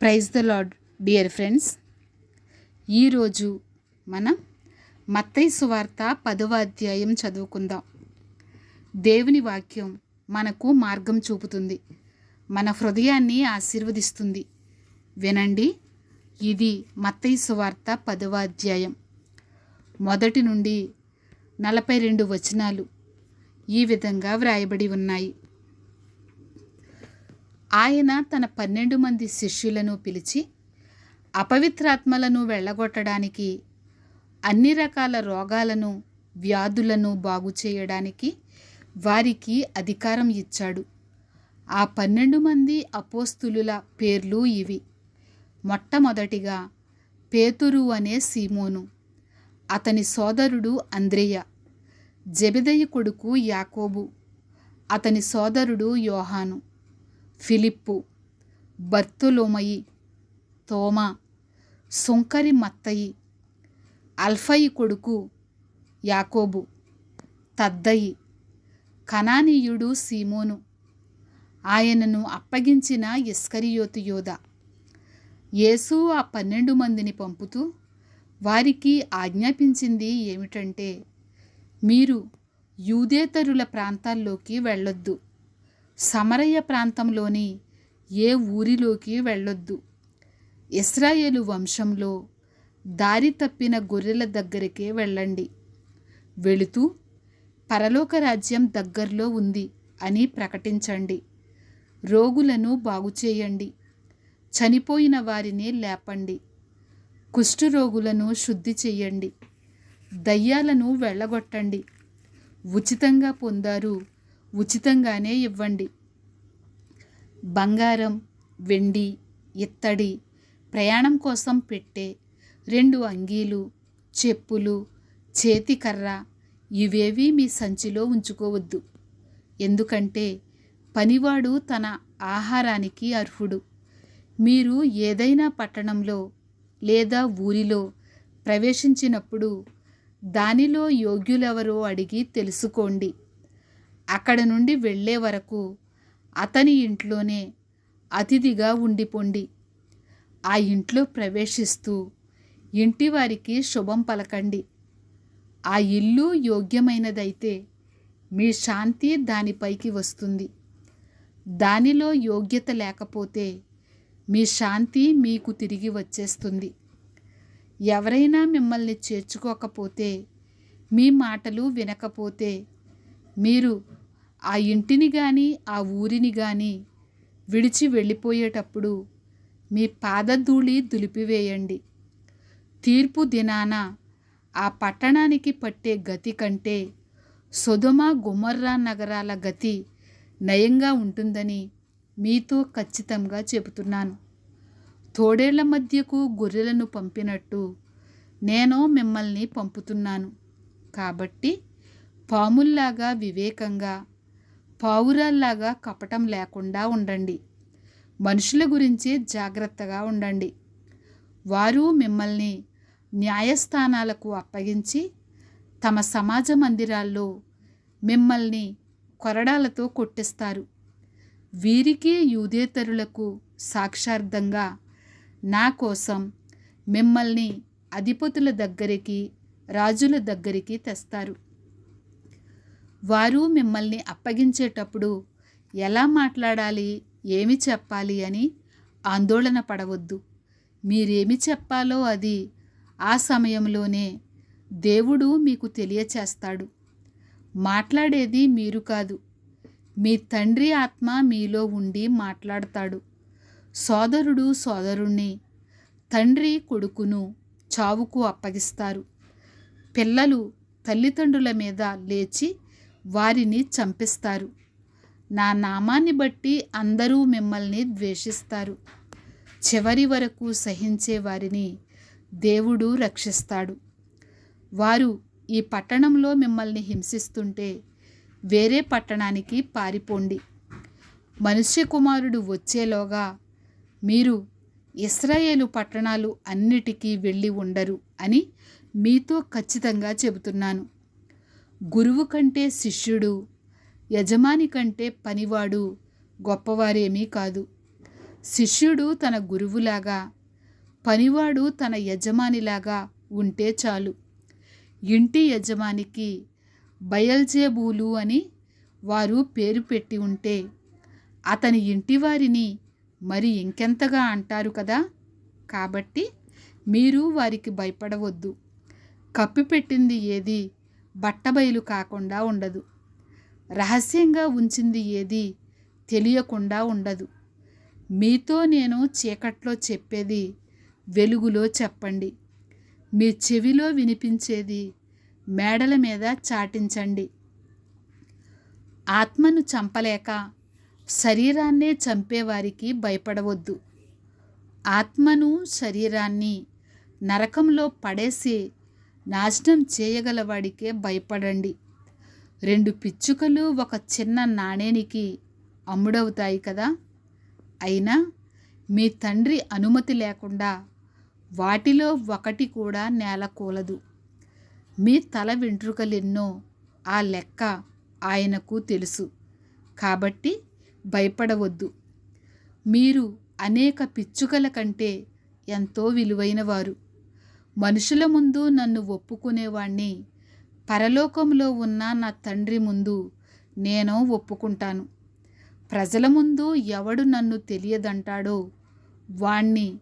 Praise the Lord dear friends. ఈరోజు మనం మత్తై సువార్త పదవ అధ్యాయం చదువుకుందాం. దేవుని వాక్యం మనకు మార్గం చూపుతుంది. మన హృదయాన్ని ఆశీర్వదిస్తుంది. వినండి ఇది మత్తై సువార్త పదవ అధ్యాయం. మొదటి నుండి నలభై రెండు వచనాలు ఈ విధంగా వ్రాయబడి ఉన్నాయి. ఆయన తన పన్నెండు మంది శిష్యులను పిలిచి అపవిత్రాత్మలను వెళ్ళగొట్టడానికి అన్ని రకాల రోగాలను వ్యాధులను బాగు చేయడానికి వారికి అధికారం ఇచ్చాడు. ఆ పన్నెండు మంది అపోస్తులుల పేర్లు ఇవి. మొట్టమొదటిగా పేతురు అనే సీమోను అతని సోదరుడు అంద్రేయ జబిదయ్య కొడుకు యాకోబు అతని సోదరుడు యోహాను. ఫిలిప్పు బర్తులోమయి తోమా సుంకరి మత్తయి అల్ఫయి కొడుకు యాకోబు తద్దయి కనానీయుడు సీమోను. ఆయనను అప్పగించిన ఇస్కరియోతు యోధ. యేసు ఆ పన్నెండు మందిని పంపుతూ వారికి ఆజ్ఞాపించింది ఏమిటంటే మీరు యూదేతరుల ప్రాంతాల్లోకి వెళ్ళొద్దు. సమరయ్య ప్రాంతంలోని ఏ ఊరిలోకి వెళ్ళొద్దు. ఇస్రాయేలు వంశంలో దారి తప్పిన గొర్రెల దగ్గరికే వెళ్ళండి. వెళుతూ పరలోక రాజ్యం దగ్గరలో ఉంది అని ప్రకటించండి. రోగులను బాగుచేయండి చనిపోయిన వారిని లేపండి. కుష్ఠరోగులను శుద్ధి చేయండి. దయ్యాలను వెళ్ళగొట్టండి. ఉచితంగా పొందారు ఉచితంగానే ఇవ్వండి. బంగారం వెండి ఇత్తడి ప్రయాణం కోసం పెట్టే రెండు అంగీలు చెప్పులు చేతికర్ర ఇవేవి మీ సంచిలో ఉంచుకోవద్దు. ఎందుకంటే పనివాడు తన ఆహారానికి అర్హుడు. మీరు ఏదైనా పట్టణంలో లేదా ఊరిలో ప్రవేశించినప్పుడు దానిలో యోగ్యులెవరో అడిగి తెలుసుకోండి. అక్కడ నుండి వెళ్ళే వరకు అతని ఇంట్లోనే అతిథిగా ఉండిపోండి ఆ ఇంట్లో ప్రవేశిస్తూ ఇంటి వారికి శుభం పలకండి. ఆ ఇల్లు యోగ్యమైనదైతే మీ శాంతి దానిపైకి వస్తుంది. దానిలో యోగ్యత లేకపోతే మీ శాంతి మీకు తిరిగి వచ్చేస్తుంది. ఎవరైనా మిమ్మల్ని చేర్చుకోకపోతే మీ మాటలు వినకపోతే మీరు ఆ ఇంటిని కానీ ఆ ఊరిని కానీ విడిచి వెళ్ళిపోయేటప్పుడు మీ పాదధూళి దులిపివేయండి. తీర్పు దినాన ఆ పట్టణానికి పట్టే గతి కంటే సొదమ గుమర్రా నగరాల గతి నయంగా ఉంటుందని మీతో ఖచ్చితంగా చెబుతున్నాను. తోడేళ్ళ మధ్యకు గొర్రెలను పంపినట్టు నేను మిమ్మల్ని పంపుతున్నాను. కాబట్టి పాముల్లాగా వివేకంగా పావురాల్లాగా కపటం లేకుండా ఉండండి. మనుషుల గురించి జాగ్రత్తగా ఉండండి. వారు మిమ్మల్ని న్యాయస్థానాలకు అప్పగించి తమ సమాజ మందిరాల్లో మిమ్మల్ని కొరడాలతో కొట్టిస్తారు. వీరికి యూదేతరులకు సాక్షార్థంగా నా కోసం మిమ్మల్ని అధిపతుల దగ్గరికి రాజుల దగ్గరికి తెస్తారు. వారు మిమ్మల్ని అప్పగించేటప్పుడు ఎలా మాట్లాడాలి ఏమి చెప్పాలి అని ఆందోళన పడవద్దు. మీరేమి చెప్పాలో అది ఆ సమయంలోనే దేవుడు మీకు తెలియచేస్తాడు. మాట్లాడేది మీరు కాదు. మీ తండ్రి ఆత్మ మీలో ఉండి మాట్లాడతాడు. సోదరుడు సోదరుణ్ణి తండ్రి కొడుకును చావుకు అప్పగిస్తారు. పిల్లలు తల్లిదండ్రుల మీద లేచి వారిని చంపిస్తారు. నా నామాన్ని బట్టి అందరూ మిమ్మల్ని ద్వేషిస్తారు. చివరి వరకు సహించే వారిని దేవుడు రక్షిస్తాడు. వారు ఈ పట్టణంలో మిమ్మల్ని హింసిస్తుంటే వేరే పట్టణానికి పారిపోండి. మనుష్య కుమారుడు వచ్చేలోగా మీరు ఇస్రాయేలు పట్టణాలు అన్నిటికీ వెళ్ళి ఉండరు అని మీతో ఖచ్చితంగా చెబుతున్నాను. గురువు కంటే శిష్యుడు యజమాని కంటే పనివాడు గొప్పవారేమీ కాదు. శిష్యుడు తన గురువులాగా పనివాడు తన యజమానిలాగా ఉంటే చాలు. ఇంటి యజమానికి బయల్జేబూలు అని వారు పేరు పెట్టి ఉంటే అతని ఇంటివారిని మరి ఇంకెంతగా అంటారు కదా? కాబట్టి మీరు వారికి భయపడవద్దు. కప్పిపెట్టింది ఏది? బట్టబయలు కాకుండా ఉండదు. రహస్యంగా ఉంచింది ఏది తెలియకుండా ఉండదు. మీతో నేను చీకట్లో చెప్పేది వెలుగులో చెప్పండి. మీ చెవిలో వినిపించేది మేడల మీద చాటించండి. ఆత్మను చంపలేక శరీరాన్నే చంపేవారికి భయపడవద్దు. ఆత్మను శరీరాన్ని నరకంలో పడేసి నాశనం చేయగలవాడికే భయపడండి. రెండు పిచ్చుకలు ఒక చిన్న నాణేనికి అమ్ముడవుతాయి కదా? అయినా మీ తండ్రి అనుమతి లేకుండా వాటిలో ఒకటి కూడా నేలకూలదు. మీ తల వెంట్రుకలెన్నో ఆ లెక్క ఆయనకు తెలుసు. కాబట్టి భయపడవద్దు. మీరు అనేక పిచ్చుకల కంటే ఎంతో విలువైనవారు. మనుషుల ముందు నన్ను ఒప్పుకునేవాణ్ణి. పరలోకంలో ఉన్న నా తండ్రి ముందు నేను ఒప్పుకుంటాను. ప్రజల ముందు ఎవడు నన్ను తెలియదంటాడో వాణ్ణి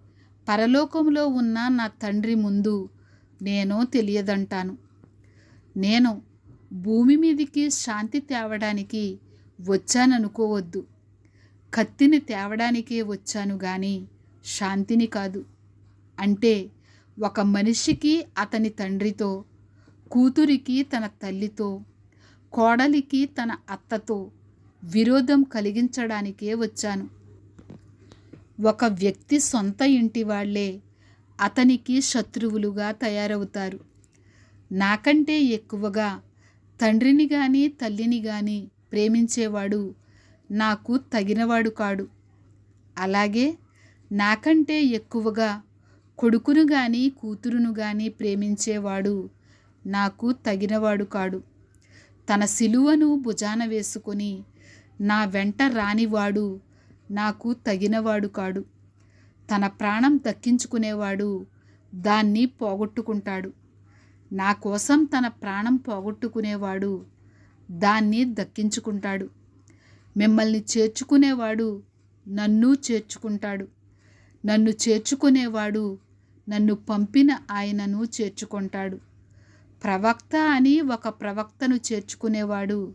పరలోకంలో ఉన్న నా తండ్రి ముందు నేను తెలియదంటాను. నేను భూమి మీదికి శాంతి తేవడానికి వచ్చాననుకోవద్దు. కత్తిని తేవడానికే వచ్చాను కానీ శాంతిని కాదు. అంటే ఒక మనిషికి అతని తండ్రితో కూతురికి తన తల్లితో కోడలికి తన అత్తతో విరోధం కలిగించడానికే వచ్చాను. ఒక వ్యక్తి సొంత ఇంటి వాళ్ళే అతనికి శత్రువులుగా తయారవుతారు. నాకంటే ఎక్కువగా తండ్రిని కానీ తల్లిని కానీ ప్రేమించేవాడు నాకు తగినవాడు కాడు. అలాగే నాకంటే ఎక్కువగా కొడుకును కానీ కూతురును కానీ ప్రేమించేవాడు నాకు తగినవాడు కాడు. తన సిలువను భుజాన వేసుకొని నా వెంట రానివాడు నాకు తగినవాడు కాడు. తన ప్రాణం దక్కించుకునేవాడు దాన్ని పోగొట్టుకుంటాడు. నా కోసం తన ప్రాణం పోగొట్టుకునేవాడు దాన్ని దక్కించుకుంటాడు. మిమ్మల్ని చేర్చుకునేవాడు నన్ను చేర్చుకుంటాడు. నన్ను చేర్చుకునేవాడు నన్ను పంపిన ఆయనను చేర్చుకుంటాడు. ప్రవక్త అని ఒక ప్రవక్తను చేర్చుకునేవాడు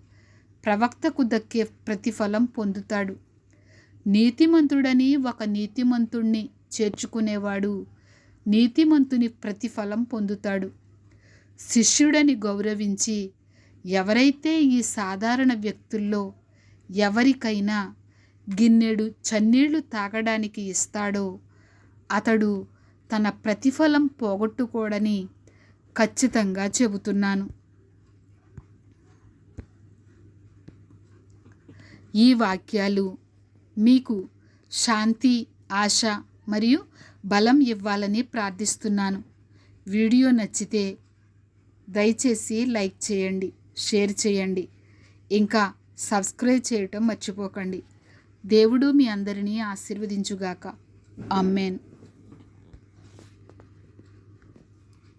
ప్రవక్తకు దక్కే ప్రతిఫలం పొందుతాడు. నీతిమంతుడని ఒక నీతిమంతుణ్ణి చేర్చుకునేవాడు నీతిమంతుని ప్రతిఫలం పొందుతాడు. శిష్యుడని గౌరవించి ఎవరైతే ఈ సాధారణ వ్యక్తుల్లో ఎవరికైనా గిన్నెడు చన్నీళ్ళు తాగడానికి ఇస్తాడో అతడు తన ప్రతిఫలం పోగొట్టుకోడని ఖచ్చితంగా చెబుతున్నాను. ఈ వాక్యాలు మీకు శాంతి ఆశ మరియు బలం ఇవ్వాలని ప్రార్థిస్తున్నాను. వీడియో నచ్చితే దయచేసి లైక్ చేయండి షేర్ చేయండి. ఇంకా సబ్స్క్రైబ్ చేయటం మర్చిపోకండి. దేవుడు మీ అందరినీ ఆశీర్వదించుగాక. అమ్మేన్